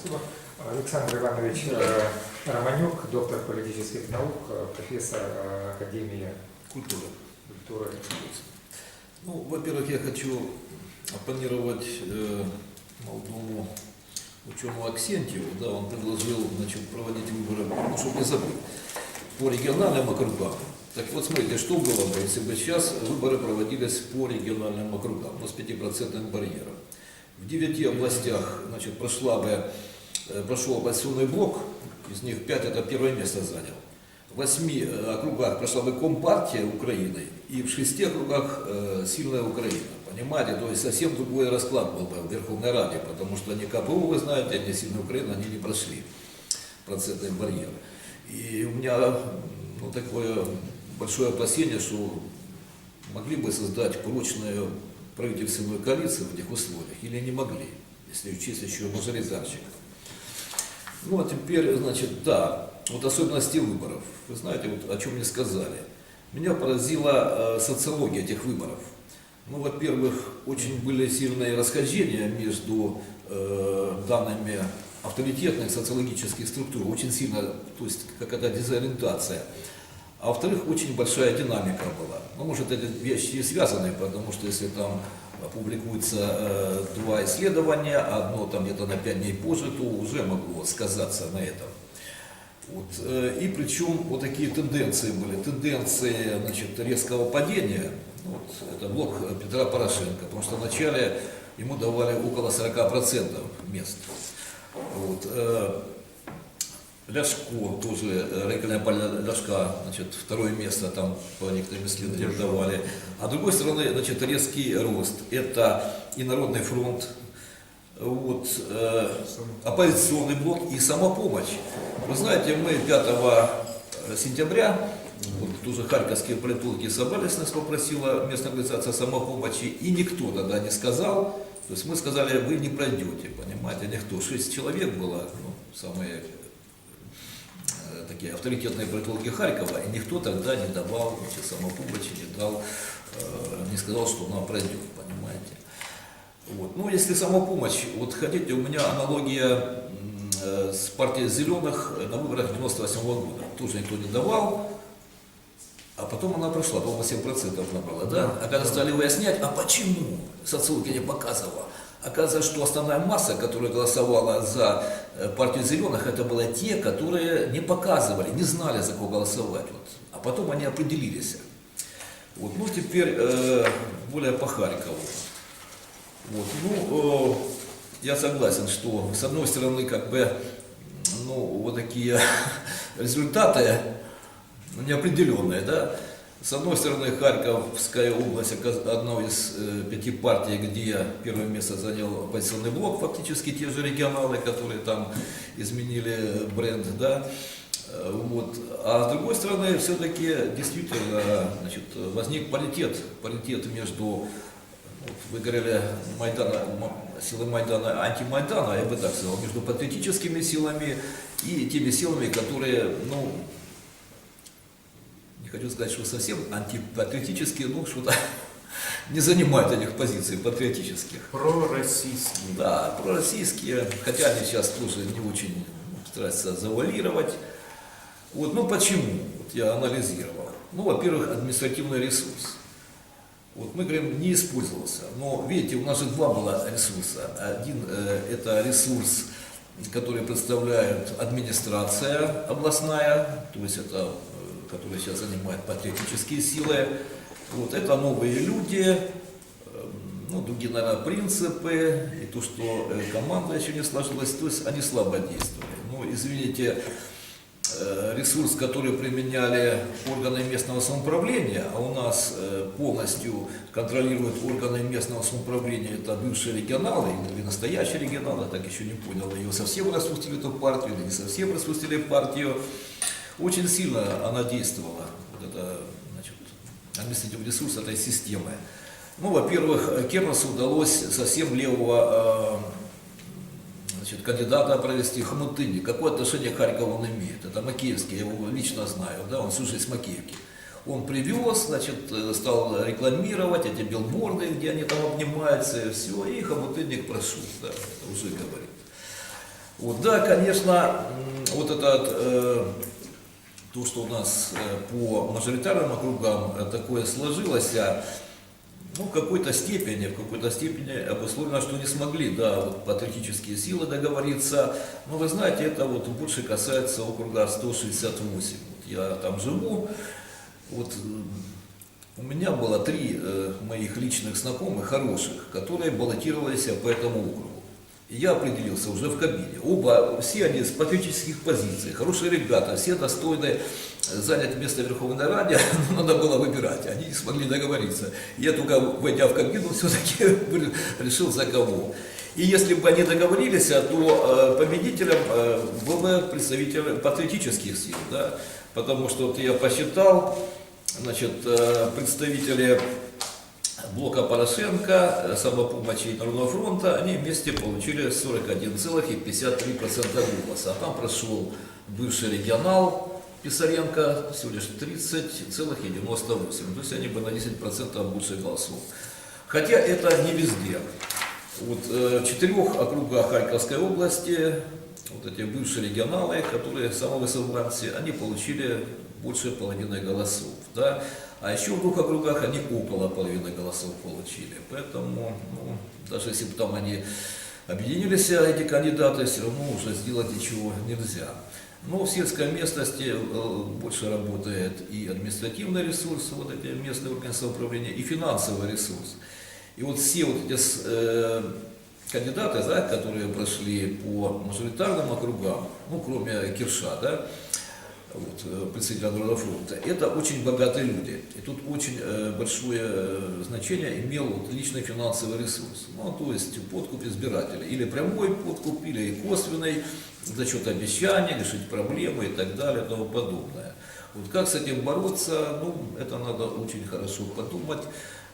Спасибо. Александр Иванович э, Романюк, доктор политических наук, э, профессор э, Академии Культура. культуры. Ну, во-первых, я хочу оппонировать э, молодому ученому Аксентьеву. Да, он предложил значит, проводить выборы, ну, чтобы не забыть, по региональным округам. Так вот, смотрите, что было бы, если бы сейчас выборы проводились по региональным округам, но с 5% барьером. В девяти областях значит, прошла бы, э, прошел оппозиционный блок, из них пять это первое место занял. В восьми э, округах прошла бы Компартия Украины, и в шести округах э, сильная Украина. Понимаете, то есть совсем другой расклад был бы в Верховной Раде, потому что ни КПУ, вы знаете, ни сильная Украина, они не прошли процентный барьер. И у меня ну, такое большое опасение, что могли бы создать прочную правительственную коалицию в этих условиях, или не могли, если учесть еще мажоритарщиков. Ну, а теперь, значит, да, вот особенности выборов. Вы знаете, вот о чем мне сказали. Меня поразила э, социология этих выборов. Ну, во-первых, очень были сильные расхождения между э, данными авторитетных социологических структур, очень сильно, то есть какая-то дезориентация. А во-вторых, очень большая динамика была. Ну, может, эти вещи и связаны, потому что если там публикуется э, два исследования, одно там где-то на пять дней позже, то уже могло сказаться на этом. Вот, э, и причем вот такие тенденции были. Тенденции значит, резкого падения, ну, вот, это блок Петра Порошенко, потому что вначале ему давали около 40% мест. Вот, э, Ляшко тоже, э, партия Ляшка, значит, второе место там по некоторым исследованиям давали. А с другой стороны, значит, резкий рост. Это и Народный фронт, вот, э, оппозиционный блок и самопомощь. Вы знаете, мы 5 сентября, вот, тоже харьковские политологи собрались, нас попросила местная организация самопомощи, и никто тогда не сказал, то есть мы сказали, вы не пройдете, понимаете, никто. Шесть человек было, ну, самые э, такие авторитетные политологи Харькова, и никто тогда не давал, значит, самопомощи, не дал, э, не сказал, что она пройдет, понимаете. Вот. Ну, если самопомощь, вот хотите, у меня аналогия э, с партией зеленых на выборах 98 года. Тоже никто не давал, а потом она прошла, по-моему, 7% набрала, да? А когда стали выяснять, а почему, социология не показывала, оказывается, что основная масса, которая голосовала за э, партию зеленых, это были те, которые не показывали, не знали, за кого голосовать. Вот. А потом они определились. Вот. Ну, теперь э, более по Харькову. Вот. Ну, э, я согласен, что с одной стороны, как бы, ну, вот такие результаты неопределенные, да. С одной стороны, Харьковская область одной из э, пяти партий, где первое место занял оппозиционный блок, фактически те же регионалы, которые там изменили бренд, да. Э, Вот. А с другой стороны, все-таки действительно значит, возник паритет, паритет между, вот вы говорили, Майдана, силы Майдана, антимайдана, я бы так сказал, между патриотическими силами и теми силами, которые, ну, не хочу сказать, что совсем антипатриотические, но что-то не занимают этих позиций патриотических. Пророссийский. Да, пророссийские, хотя они сейчас тоже не очень стараются завуалировать. Вот, ну почему? Вот я анализировал. Ну, во-первых, административный ресурс. Вот мы говорим, не использовался. Но видите, у нас же два было ресурса. Один э, это ресурс, который представляет администрация областная, то есть это, которая сейчас занимает патриотические силы. Вот это новые люди, э, ну, другие, наверное, принципы, и то, что э, команда еще не сложилась, то есть они слабо действовали. Ну, извините, э, ресурс, который применяли органы местного самоуправления, а у нас э, полностью контролируют органы местного самоуправления, это бывшие регионалы или настоящие регионалы, так еще не понял, ее совсем распустили эту партию или не совсем распустили партию. Очень сильно она действовала, вот это, значит, административный ресурс этой системы. Ну, во-первых, Кернесу удалось совсем левого э, значит, кандидата провести Хомутыни. Какое отношение к Харькову он имеет? Это Макеевский, я его лично знаю, да, он всю жизнь с Макеевки. Он привез, значит, э, стал рекламировать эти билборды, где они там обнимаются, и все, и Хомутынник прошел, да, это уже говорит. Вот, да, конечно, вот это э, то, что у нас э, по мажоритарным округам э, такое сложилось, а, ну, в какой-то степени, в какой-то степени обусловлено, что не смогли, да, вот патриотические силы договориться. Но вы знаете, это вот больше касается округа 168. Вот я там живу, вот э, у меня было три э, моих личных знакомых, хороших, которые баллотировались по этому округу. Я определился уже в кабине. Оба, все они с патриотических позиций, хорошие ребята, все достойны занять место в Верховной Раде, но надо было выбирать, они не смогли договориться. Я только, войдя в кабину, все-таки решил за кого. И если бы они договорились, а, то э, победителем э, был бы представитель патриотических сил, да, потому что вот я посчитал, значит, э, представители блока Порошенко, э, самопомощи и Народного фронта, они вместе получили 41,53% голоса. А там прошел бывший регионал Писаренко всего лишь 30,98%. То есть они бы на 10% больше голосов. Хотя это не везде. Вот, э, в четырех округах Харьковской области вот эти бывшие регионалы, которые самовысыльцы, они получили больше половины голосов. Да? А еще в двух округах они около половины голосов получили. Поэтому, ну, даже если бы там они объединились, эти кандидаты, все равно уже сделать ничего нельзя. Но в сельской местности э, больше работает и административный ресурс, вот эти местные органы самоуправления, и финансовый ресурс. И вот все вот эти э, кандидаты, да, которые прошли по мажоритарным округам, ну, кроме Кирша, да, вот, э, представителя Народного фронта, это очень богатые люди. И тут очень э, большое э, значение имел вот, личный финансовый ресурс. Ну, то есть подкуп избирателя. Или прямой подкуп, или косвенный, за счет обещаний, решить проблемы и так далее и тому подобное. Вот как с этим бороться, ну, это надо очень хорошо подумать.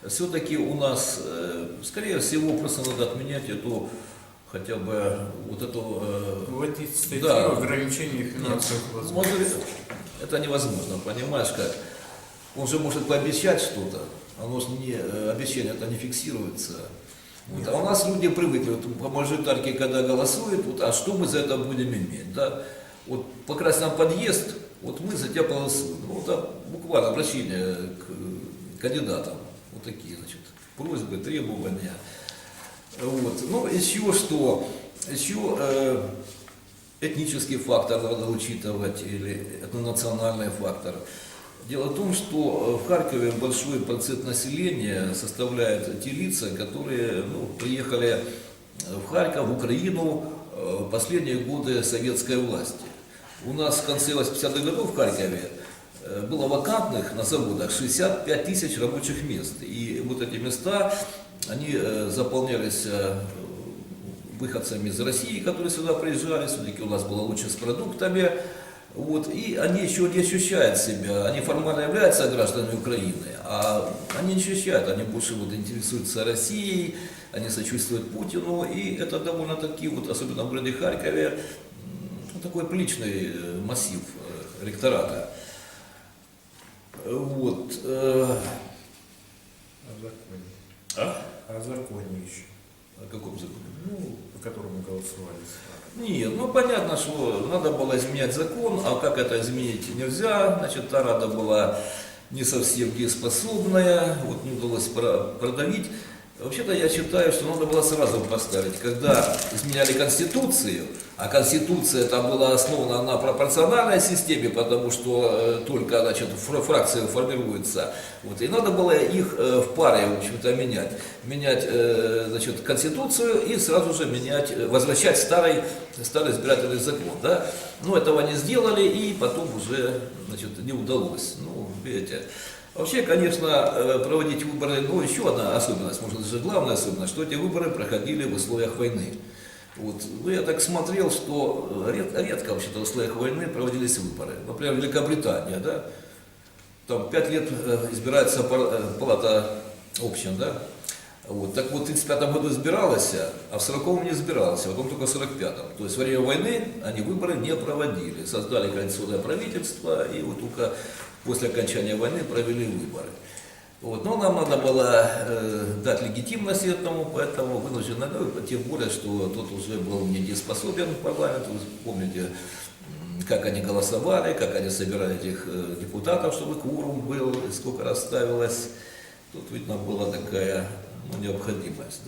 Все-таки у нас, э, скорее всего, просто надо отменять эту хотя бы вот эту э, Вводить статью Да. ограничения финансовых возможностей. это невозможно, понимаешь как? Он же может пообещать что-то, оно же не, э, обещание это не фиксируется. Вот, а у нас люди привыкли, вот по мажоритарке, когда голосуют, вот, а что мы за это будем иметь, да? Вот покрась нам подъезд, вот мы за тебя проголосуем. Ну, вот, буквально обращение к кандидатам, вот такие, значит, просьбы, требования. Вот. Ну, еще что, еще э, этнический фактор надо учитывать, или этнонациональный фактор. Дело в том, что э, в Харькове большой процент населения составляют те лица, которые ну, приехали э, в Харьков, в Украину э, в последние годы советской власти. У нас в конце 80-х годов в Харькове было вакантных на заводах 65 тысяч рабочих мест. И вот эти места, они э, заполнялись э, выходцами из России, которые сюда приезжали, все-таки у нас было лучше с продуктами. Вот, и они еще не ощущают себя, они формально являются гражданами Украины, а они не ощущают, они больше вот интересуются Россией, они сочувствуют Путину, и это довольно-таки, вот, особенно в городе Харькове, ну, такой приличный э, массив ректората. Вот. э, О законе. а? О законе еще, О каком законе? ну, по которому голосовали. Нет, ну понятно, что надо было изменять закон, а как это изменить нельзя, значит, та рада была не совсем дееспособная, вот не удалось про- продавить. Вообще-то я считаю, что надо было сразу поставить, когда изменяли Конституцию, а Конституция там была основана на пропорциональной системе, потому что э, только значит, фра- фракции формируются, вот, и надо было их э, в паре, в общем-то, менять. Менять э, значит, Конституцию и сразу же менять, возвращать старый, старый избирательный закон. Да? Но этого не сделали, и потом уже значит, не удалось. Ну, видите, Вообще, конечно, э, проводить выборы, ну, еще одна особенность, может, даже главная особенность, что эти выборы проходили в условиях войны. Вот. Ну, я так смотрел, что э, ред- редко вообще-то в условиях войны проводились выборы. Например, Великобритания, да, там пять лет э, избирается палата общин, да, вот. Так вот, в 1935 году избиралась, а в 40 не избиралась, а потом только в 45-м. То есть во время войны они выборы не проводили. Создали коалиционное правительство и вот только после окончания войны провели выборы. Вот. Но нам надо было э, дать легитимность этому, поэтому вынуждены, ну, тем более, что тот уже был недееспособен парламент, вы помните, как они голосовали, как они собирали этих э, депутатов, чтобы кворум был, сколько раз ставилось. Тут, видно, была такая ну, необходимость. да.